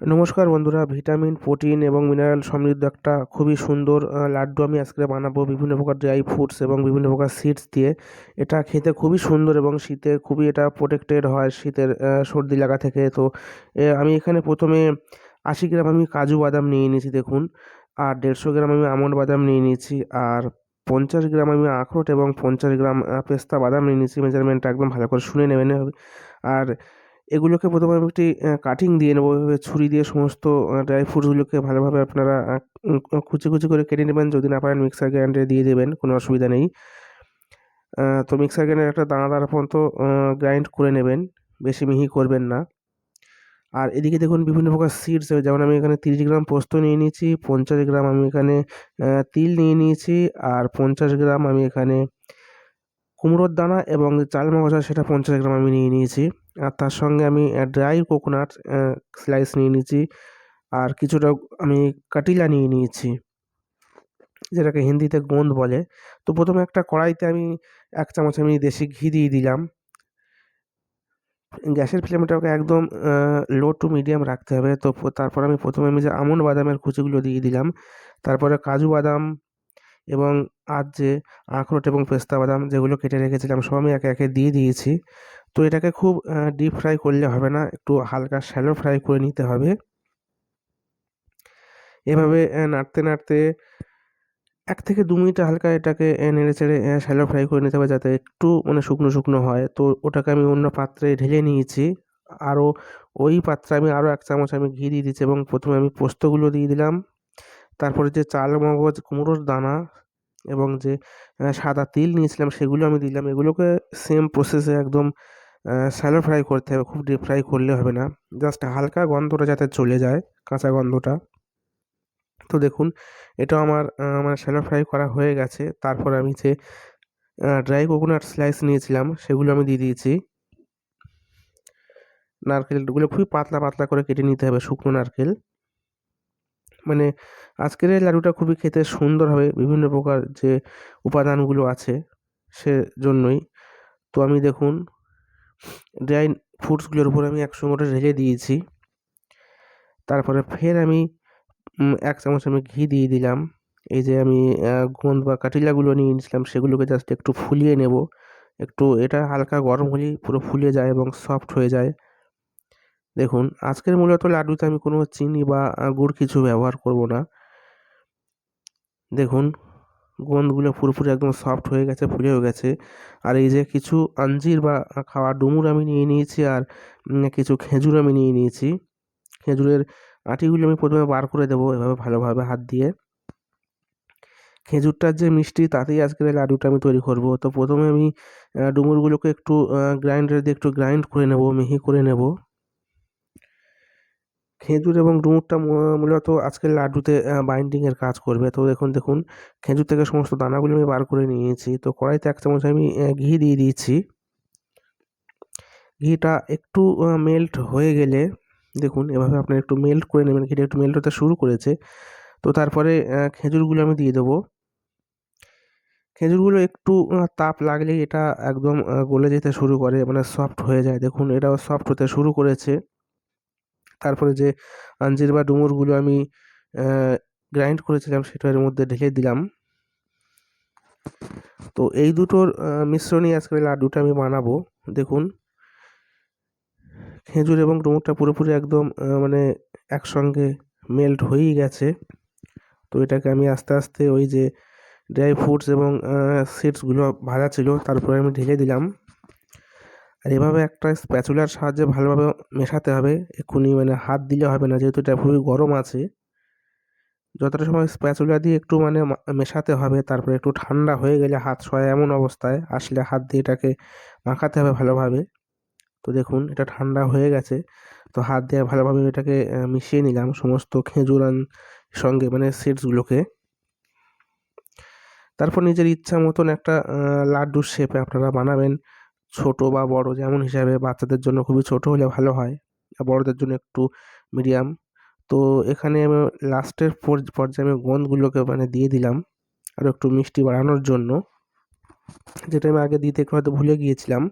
নমস্কার বন্ধুরা, vitamin, protein এবং মিনারেল সমৃদ্ধ একটা খুবই সুন্দর লাড্ডু আমি আজকে বানাবো বিভিন্ন প্রকার ড্রাই ফ্রুটস এবং বিভিন্ন প্রকার সিডস দিয়ে। এটা খেতে খুবই সুন্দর এবং শীতে খুবই এটা প্রোটেক্টেড হয় শীতের সর্দি লাগা থেকে। তো আমি এখানে প্রথমে আশি গ্রাম আমি কাজু বাদাম নিয়ে নিয়েছি দেখুন, আর দেড়শো গ্রাম আমি আমন্ড বাদাম নিয়ে নিয়েছি, আর পঞ্চাশ গ্রাম আমি আখরোট এবং পঞ্চাশ গ্রাম পেস্তা বাদাম নিয়ে নিয়েছি। মেজারমেন্টটা একদম ভালো করে শুনে নেবেন আর এগুলোকে প্রথমে আমি একটি কাটিং দিয়ে নেব। এভাবে ছুরি দিয়ে সমস্ত ড্রাই ফ্রুটসগুলোকে ভালোভাবে আপনারা কুচি কুচি করে কেটে নেবেন। যদি না পারেন মিক্সার গ্রাইন্ডারে দিয়ে দেবেন, কোনো অসুবিধা নেই। তো মিক্সার গ্রাইন্ডারে একটা দানা দানা পর্যন্ত গ্রাইন্ড করে নেবেন। বেশি মিহি করবেন না। আর এদিকে দেখুন বিভিন্ন প্রকার সিডস যেমন আমি এখানে তিরিশ গ্রাম পোস্ত নিয়ে নিয়েছি, পঞ্চাশ গ্রাম আমি এখানে তিল নিয়ে নিয়েছি, আর পঞ্চাশ গ্রাম আমি এখানে কুমড়োর দানা এবং চাল মগজা সেটা পঞ্চাশ গ্রাম আমি নিয়ে নিয়েছি। আর তার সঙ্গে আমি ড্রাই কোকোনাট স্লাইস নিয়ে নিয়েছি। আর কিছুটা আমি কাটিলা নিয়ে নিয়েছি, যেটাকে হিন্দিতে গোঁদ বলে। তো প্রথমে একটা কড়াইতে আমি এক চামচ আমি দেশি ঘি দিয়ে দিলাম। গ্যাসের ফ্লেমটাকে একদম লো টু মিডিয়াম রাখতে হবে। তো তারপর আমি প্রথমে আমি যে আমন্ড বাদামের কুচিগুলো দিয়ে দিলাম, তারপরে কাজু বাদাম এবং আর যে আখরোট এবং পেস্তা বাদাম যেগুলো কেটে রেখেছিলাম, সব আমি একে একে দিয়ে দিয়েছি। তো এটাকে খুব ডিপ ফ্রাই করলে হবে না। একটু হালকা শ্যালো ফ্রাই করে নিতে হবে। এভাবে নাড়তে নাড়তে এক থেকে দু মিনিট হালকা এটাকে নেড়ে চেড়ে শ্যালো ফ্রাই করে নিতে হবে যাতে একটু মানে শুকনো শুকনো হয়। তো ওটাকে আমি অন্য পাত্রে ঢেলে নিয়েছি। আরও ওই পাত্রে আমি আরও এক চামচ আমি ঘি দিয়ে দিচ্ছি এবং প্রথমে আমি পোস্তগুলো দিয়ে দিলাম। তারপরে যে চাল, মগজ, কুমড়োর দানা এবং যে সাদা তিল নিয়েছিলাম সেগুলো আমি দিলাম। এগুলোকে সেম প্রসেসে একদম শ্যালো ফ্রাই করতে হবে খুব ডিপ ফ্রাই করলে হবে না। জাস্ট হালকা গন্ধটা যাতে চলে যায় কাঁচা গন্ধটা। তো দেখুন এটা আমার আহ, মানে শ্যালো ফ্রাই করা হয়ে গেছে। তারপর আমি যে ড্রাই কোকোনাট স্লাইস নিয়েছিলাম সেগুলো আমি দিয়ে দিয়েছি। নারকেলগুলো খুবই পাতলা পাতলা করে কেটে নিতে হবে শুকনো নারকেল। মানে আজকের এই লাডুটা খুবই খেতে সুন্দর হবে বিভিন্ন প্রকার যে উপাদানগুলো আছে সে জন্যই তো আমি দেখুন ড্রাই ফ্রুটসগুলোর উপর আমি একশো ওটা ঢেলে দিয়েছি। তারপরে ফের আমি এক চামচ আমি ঘি দিয়ে দিলাম। এই যে আমি গোঁদ বা কাটিলাগুলো নিয়ে নিয়েছিলাম, সেগুলোকে জাস্ট একটু ফুলিয়ে নেব। একটু এটা হালকা গরম হলেই পুরো ফুলে যায় এবং সফট হয়ে যায়। দেখুন, আজকের মূলত লাড্ডুতে আমি কোনো চিনি বা গুড় কিছু ব্যবহার করব না। দেখুন গোঁদগুলো পুরোপুরি একদম সফট হয়ে গেছে, ফুলেও গেছে। আর এই যে কিছু আঞ্জির বা খাওয়া ডুমুর আমি নিয়ে নিয়েছি আর কিছু খেজুর আমি নিয়ে নিয়েছি। খেজুরের আটিগুলো আমি প্রথমে বার করে দেবো এভাবে ভালোভাবে হাত দিয়ে। খেজুরটার যে মিষ্টি তাতেই আজকের লাডুটা আমি তৈরি করব। তো প্রথমে আমি ডুমুরগুলোকে একটু গ্রাইন্ডার দিয়ে একটু গ্রাইন্ড করে নেব, মিহি করে নেব। খেজুর এবং ডুমুরটা মূলত আজকের লাড্ডুতে বাইন্ডিংয়ের কাজ করবে। তো দেখুন দেখুন, খেজুর থেকে সমস্ত দানাগুলো আমি বার করে নিয়েছি। তো কড়াইতে এক চামচ আমি ঘি দিয়ে দিয়েছি। ঘিটা একটু মেল্ট হয়ে গেলে, দেখুন, এভাবে আপনারা একটু মেল্ট করে নেবেন। ঘিটা একটু মেল্ট হতে শুরু করেছে। তো তারপরে খেজুরগুলো আমি দিয়ে দেবো। খেজুরগুলো একটু তাপ লাগলেই এটা একদম গলে যেতে শুরু করে মানে সফট হয়ে যায়। দেখুন, এটাও সফট হতে শুরু করেছে। তারপরে যে আঞ্জির বা ডুমুরগুলো আমি গ্রাইন্ড করেছিলাম সেটা এর মধ্যে ঢেলে দিলাম। তো এই দুটোর মিশ্রণই আজকের লাড্ডুটা আমি বানাবো, দেখুন। খেজুর এবং ডুমুরটা পুরোপুরি একদম মানে একসঙ্গে মেল্ট হয়েই গেছে। তো এটাকে আমি আস্তে আস্তে ওই যে ড্রাই ফ্রুটস এবং সিডসগুলো ভাজা ছিল, তারপরে আমি ঢেলে দিলাম। আর এভাবে একটা স্প্যাচুলার সাহায্যে ভালোভাবে মেশাতে হবে। এক্ষুনি মানে হাত দিলে হবে না, যেহেতু এটা খুবই গরম আছে। যতটা সময় স্প্যাচুলা দিয়ে একটু মানে মেশাতে হবে, তারপরে একটু ঠান্ডা হয়ে গেলে হাত সয় এমন অবস্থায়, আসলে হাত দিয়ে এটাকে মাখাতে হবে ভালোভাবে। তো দেখুন, এটা ঠান্ডা হয়ে গেছে। তো হাত দিয়ে ভালোভাবে এটাকে মিশিয়ে নিলাম সমস্ত খেজুর আন- সঙ্গে মানে সিডসগুলোকে তারপর নিজের ইচ্ছা মতন একটা লাড্ডুর শেপে আপনারা বানাবেন। ছোট বা বড় যেমন হিসাবে বাচ্চাদের জন্য খুবই ছোট হলে ভালো হয় বড়দের জন্য একটু মিডিয়াম তো এখানে আমি লাস্টের পর্যায়ে আমি গোঁদগুলোকে মানে দিয়ে দিলাম আর একটু মিষ্টি বাড়ানোর জন্য। যেটা আমি আগে দিতে হয়তো ভুলে গিয়েছিলাম।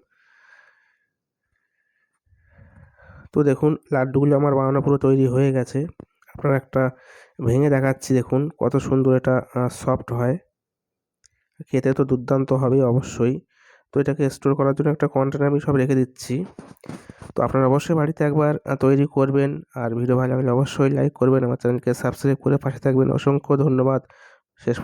তো দেখুন, লাড্ডুগুলো আমার বানানো পুরো তৈরি হয়ে গেছে। আপনারা একটা ভেঙে দেখাচ্ছি, দেখুন কত সুন্দর এটা সফট হয়। খেতে তো দুর্দান্ত হবেই অবশ্যই। তো এটাকে স্টোর করার জন্য একটা কন্টেনার আমি সব রেখে দিচ্ছি। তো আপনারা অবশ্যই বাড়িতে একবার তৈরি করবেন। আর ভিডিও ভালো লাগলে অবশ্যই লাইক করবেন। আমার চ্যানেলকে সাবস্ক্রাইব করে পাশে থাকবেন। অসংখ্য ধন্যবাদ। শেষ